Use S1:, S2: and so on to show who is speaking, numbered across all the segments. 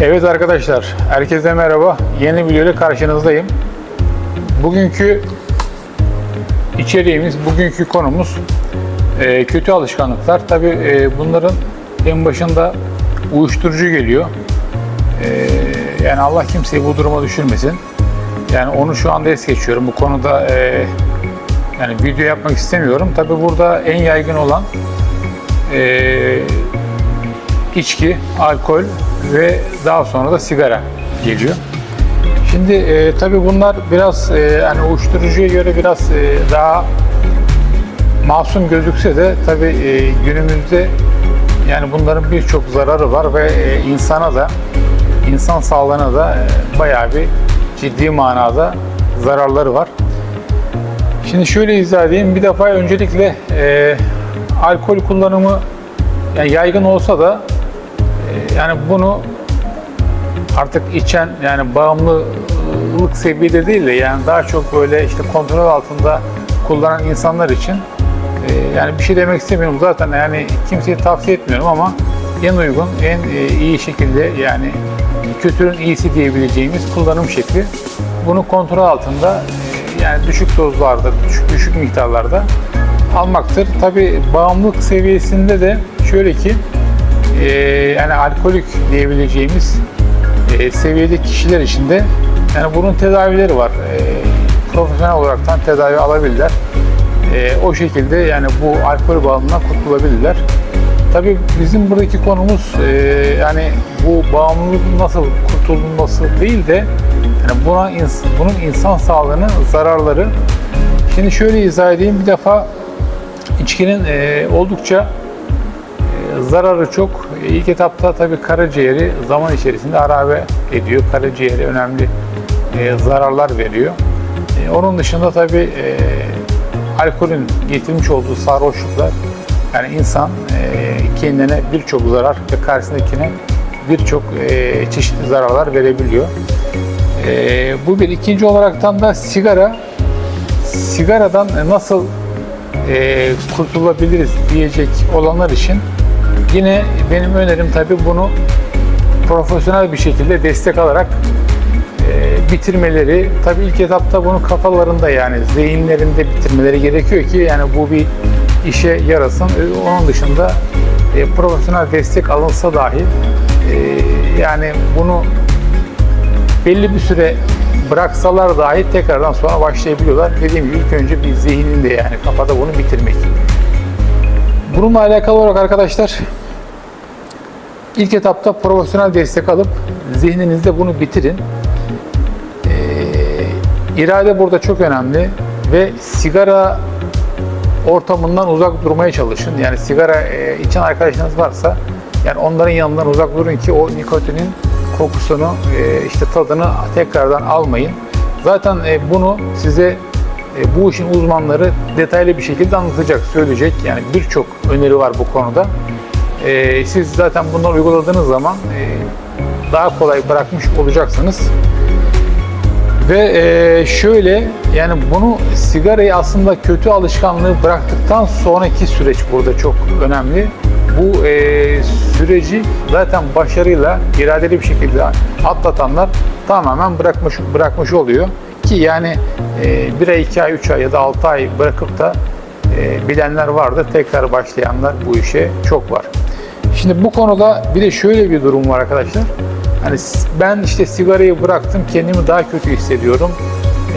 S1: Evet arkadaşlar, herkese merhaba. Yeni bir videoyla karşınızdayım. Bugünkü içeriğimiz, bugünkü konumuz e, kötü alışkanlıklar. Tabi bunların en başında uyuşturucu geliyor. E, yani Allah kimseyi bu duruma düşürmesin. Yani onu şu anda es geçiyorum. Bu konuda e, yani video yapmak istemiyorum. Tabi burada en yaygın olan e, içki, alkol ve daha sonra da sigara geliyor. Şimdi e, tabii bunlar biraz e, yani uyuşturucuya göre biraz e, daha masum gözükse de tabii e, günümüzde yani bunların birçok zararı var ve e, insana da insan sağlığına da e, bayağı bir ciddi manada zararları var. Şimdi şöyle izah edeyim. Bir defa öncelikle e, alkol kullanımı yani yaygın olsa da yani bunu artık içen yani bağımlılık seviyede değil de yani daha çok böyle işte kontrol altında kullanan insanlar için e, yani bir şey demek istemiyorum zaten yani kimseye tavsiye etmiyorum ama en uygun, en e, iyi şekilde yani kötünün iyisi diyebileceğimiz kullanım şekli. Bunu kontrol altında e, yani düşük dozlarda, düşük, düşük miktarlarda almaktır. Tabi bağımlılık seviyesinde de şöyle ki e, yani alkolik diyebileceğimiz e, seviyedeki kişiler için de yani bunun tedavileri var. E, profesyonel olaraktan tedavi alabilirler. E, o şekilde yani bu alkol bağımlılığından kurtulabilirler. Tabii bizim buradaki konumuz e, yani bu bağımlılık nasıl kurtulması değil de yani buna ins- bunun insan sağlığına zararları. Şimdi şöyle izah edeyim. Bir defa içkinin e, oldukça zararı çok. E, İlk etapta tabii karaciğeri zaman içerisinde harabe ediyor. Karaciğere önemli e, zararlar veriyor. E, onun dışında tabii alkolün getirmiş olduğu sarhoşluklar yani insan kendine birçok zarar ve karşısındakine birçok çeşitli zararlar verebiliyor. Bu bir. ikinci olaraktan da sigara. Sigaradan nasıl kurtulabiliriz diyecek olanlar için yine benim önerim tabii bunu profesyonel bir şekilde destek alarak e, bitirmeleri. Tabii ilk etapta bunu kafalarında yani zihinlerinde bitirmeleri gerekiyor ki yani bu bir işe yarasın. E, Onun dışında e, profesyonel destek alınsa dahi e, yani bunu belli bir süre bıraksalar dahi tekrardan sonra başlayabiliyorlar. Dediğim gibi ilk önce bir zihninde yani kafada bunu bitirmek. Bununla alakalı olarak arkadaşlar ilk etapta profesyonel destek alıp zihninizde bunu bitirin. Ee, irade burada çok önemli ve sigara ortamından uzak durmaya çalışın. Yani sigara e, içen arkadaşlarınız varsa yani onların yanından uzak durun ki o nikotinin kokusunu, e, işte tadını tekrardan almayın. Zaten e, bunu size e, bu işin uzmanları detaylı bir şekilde anlatacak, söyleyecek. Yani birçok öneri var bu konuda. E, siz zaten bunları uyguladığınız zaman e, daha kolay bırakmış olacaksınız. Ve şöyle yani bunu sigarayı aslında kötü alışkanlığı bıraktıktan sonraki süreç burada çok önemli. Bu e, süreci zaten başarıyla iradeli bir şekilde atlatanlar tamamen bırakmış bırakmış oluyor. Ki yani e, 1 ay, 2 ay, 3 ay ya da 6 ay bırakıp da e, bilenler vardı. Tekrar başlayanlar bu işe çok var. Şimdi bu konuda bir de şöyle bir durum var arkadaşlar. Hani ben işte sigarayı bıraktım, kendimi daha kötü hissediyorum.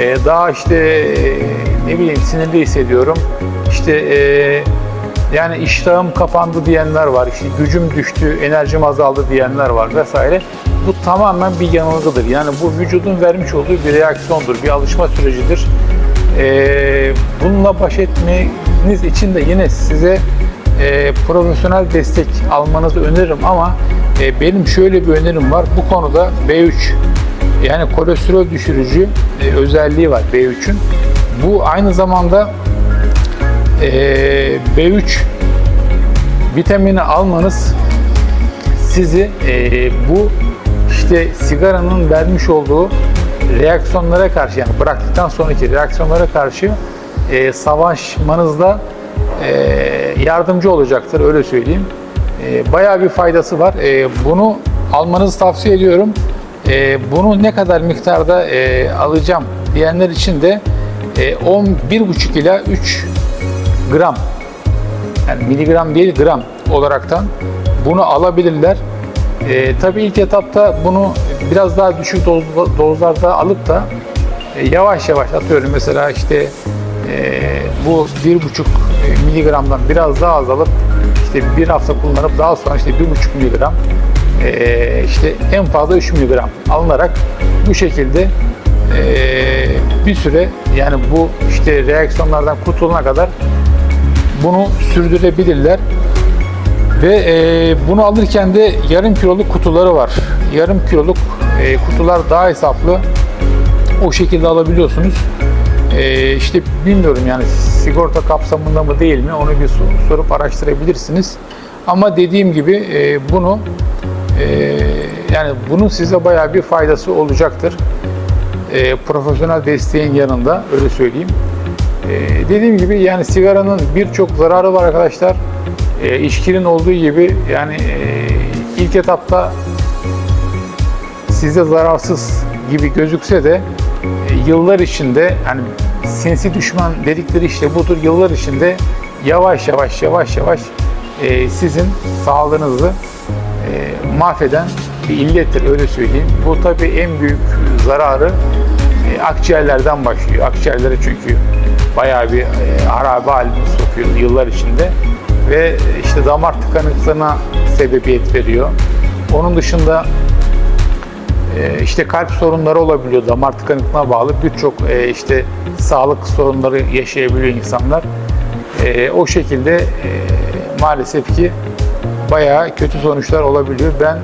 S1: Ee, daha işte e, ne bileyim sinirli hissediyorum. İşte e, yani iştahım kapandı diyenler var. İşte gücüm düştü, enerjim azaldı diyenler var vesaire. Bu tamamen bir yanılgıdır. Yani bu vücudun vermiş olduğu bir reaksiyondur, bir alışma sürecidir. Ee, bununla baş etmeniz için de yine size e, profesyonel destek almanızı öneririm ama e, benim şöyle bir önerim var. Bu konuda B3 yani kolesterol düşürücü e, özelliği var B3'ün. Bu aynı zamanda B3 vitamini almanız sizi e, bu işte sigaranın vermiş olduğu reaksiyonlara karşı yani bıraktıktan sonraki reaksiyonlara karşı e, savaşmanızda yardımcı olacaktır öyle söyleyeyim. Bayağı bir faydası var. Bunu almanızı tavsiye ediyorum. Bunu ne kadar miktarda alacağım diyenler için de e, 11,5 ila 3 gram yani miligram değil gram olaraktan bunu alabilirler. E, tabii ilk etapta bunu biraz daha düşük doz, dozlarda alıp da e, yavaş yavaş atıyorum mesela işte e, bu bir buçuk miligramdan biraz daha azalıp işte bir hafta kullanıp daha sonra işte bir buçuk miligram e, işte en fazla 3 miligram alınarak bu şekilde e, bir süre yani bu işte reaksiyonlardan kurtulana kadar bunu sürdürebilirler. Ve e, bunu alırken de yarım kiloluk kutuları var. Yarım kiloluk e, kutular daha hesaplı. O şekilde alabiliyorsunuz. E, işte bilmiyorum yani sigorta kapsamında mı değil mi onu bir sor- sorup araştırabilirsiniz. Ama dediğim gibi e, bunu e, yani bunun size bayağı bir faydası olacaktır. E, profesyonel desteğin yanında öyle söyleyeyim. Ee, dediğim gibi yani sigaranın birçok zararı var arkadaşlar. Ee, içkinin olduğu gibi yani e, ilk etapta size zararsız gibi gözükse de e, yıllar içinde yani sinsi düşman dedikleri işte budur yıllar içinde yavaş yavaş yavaş yavaş e, sizin sağlığınızı e, mahveden bir illettir öyle söyleyeyim. Bu tabii en büyük zararı e, akciğerlerden başlıyor. Akciğerlere çünkü bayağı bir e, harabe haline sokuyor yıllar içinde ve işte damar tıkanıklığına sebebiyet veriyor. Onun dışında e, işte kalp sorunları olabiliyor damar tıkanıklığına bağlı birçok e, işte sağlık sorunları yaşayabiliyor insanlar. O şekilde maalesef ki bayağı kötü sonuçlar olabiliyor. Ben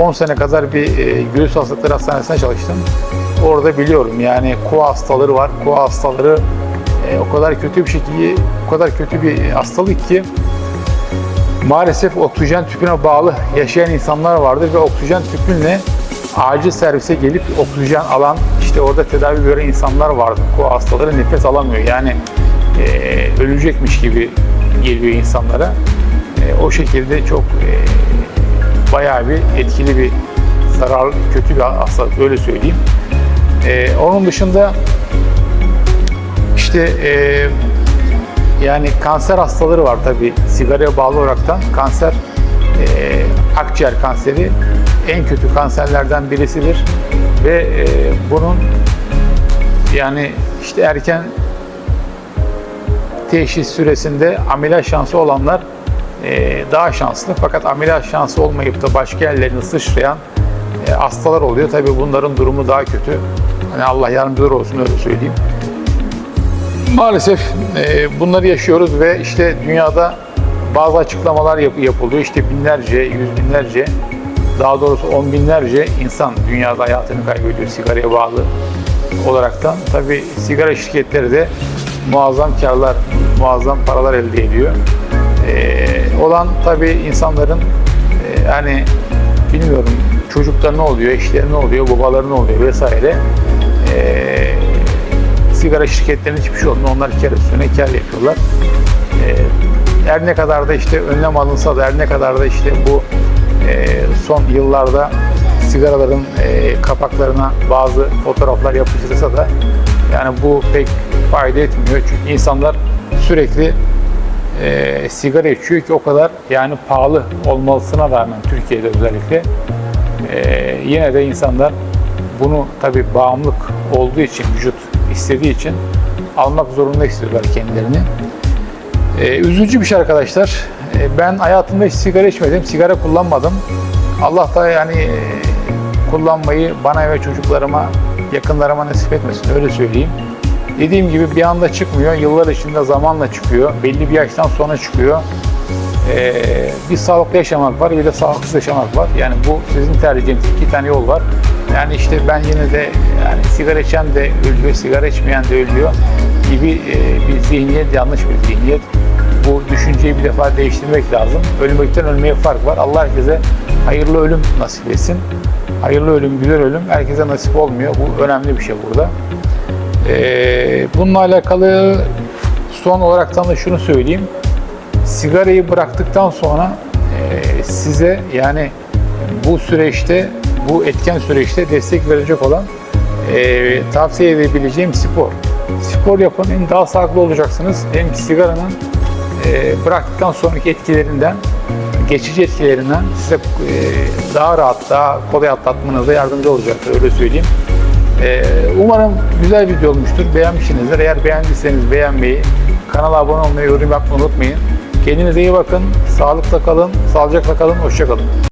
S1: 10 sene kadar bir e, göğüs hastalıkları hastanesinde çalıştım. Orada biliyorum yani koa hastaları var. Koa hastaları e, o kadar kötü bir şekilde, o kadar kötü bir hastalık ki maalesef oksijen tüpüne bağlı yaşayan insanlar vardır ve oksijen tüpünle acil servise gelip oksijen alan işte orada tedavi gören insanlar vardır. Koa hastaları nefes alamıyor. Yani e, ölecekmiş gibi geliyor insanlara. E, o şekilde çok e, bayağı bir etkili bir zarar, kötü bir hastalık öyle söyleyeyim. E, onun dışında işte e, yani kanser hastaları var tabi sigaraya bağlı olaraktan kanser e, akciğer kanseri en kötü kanserlerden birisidir ve e, bunun yani işte erken teşhis süresinde ameliyat şansı olanlar e, daha şanslı. Fakat ameliyat şansı olmayıp da başka yerlerini sıçrayan e, hastalar oluyor. Tabii bunların durumu daha kötü. Hani Allah yardımcıları olsun öyle söyleyeyim. Maalesef e, bunları yaşıyoruz ve işte dünyada bazı açıklamalar yap- yapılıyor. İşte binlerce, yüz binlerce, daha doğrusu on binlerce insan dünyada hayatını kaybediyor sigaraya bağlı olaraktan. Tabii sigara şirketleri de muazzam karlar, muazzam paralar elde ediyor. E, olan tabii insanların e, yani bilmiyorum çocuklar ne oluyor, eşleri ne oluyor, babaları ne oluyor vesaire. E, sigara şirketlerinin hiçbir şey olmuyor. Onlar kar üstüne kar yapıyorlar. Ee, her ne kadar da işte önlem alınsa da her ne kadar da işte bu e, son yıllarda sigaraların e, kapaklarına bazı fotoğraflar yapıştırılsa da yani bu pek fayda etmiyor. Çünkü insanlar sürekli e, sigara içiyor ki o kadar yani pahalı olmasına rağmen Türkiye'de özellikle e, yine de insanlar bunu tabi bağımlılık olduğu için vücut istediği için almak zorunda hissediyorlar kendilerini. Ee, üzücü bir şey arkadaşlar. Ee, ben hayatımda hiç sigara içmedim, sigara kullanmadım. Allah da yani e, kullanmayı bana ve çocuklarıma, yakınlarıma nasip etmesin öyle söyleyeyim. Dediğim gibi bir anda çıkmıyor, yıllar içinde zamanla çıkıyor, belli bir yaştan sonra çıkıyor. Ee, bir sağlıklı yaşamak var, bir de sağlıksız yaşamak var. Yani bu sizin tercihiniz. iki tane yol var. Yani işte ben yine de yani sigara içen de ölüyor, sigara içmeyen de ölüyor gibi e, bir zihniyet, yanlış bir zihniyet. Bu düşünceyi bir defa değiştirmek lazım. Ölmekten ölmeye fark var. Allah herkese hayırlı ölüm nasip etsin. Hayırlı ölüm, güzel ölüm herkese nasip olmuyor. Bu önemli bir şey burada. Ee, bununla alakalı son olaraktan da şunu söyleyeyim. Sigarayı bıraktıktan sonra e, size yani bu süreçte, bu etken süreçte destek verecek olan e, tavsiye edebileceğim spor. Spor yapın, hem daha sağlıklı olacaksınız hem sigaranın e, bıraktıktan sonraki etkilerinden, geçici etkilerinden size daha rahat, daha kolay atlatmanıza yardımcı olacaktır, öyle söyleyeyim. Umarım güzel video olmuştur, beğenmişsinizdir. Eğer beğendiyseniz beğenmeyi, kanala abone olmayı, yorum yapmayı unutmayın. Kendinize iyi bakın, sağlıkla kalın, sağlıcakla kalın, hoşça kalın.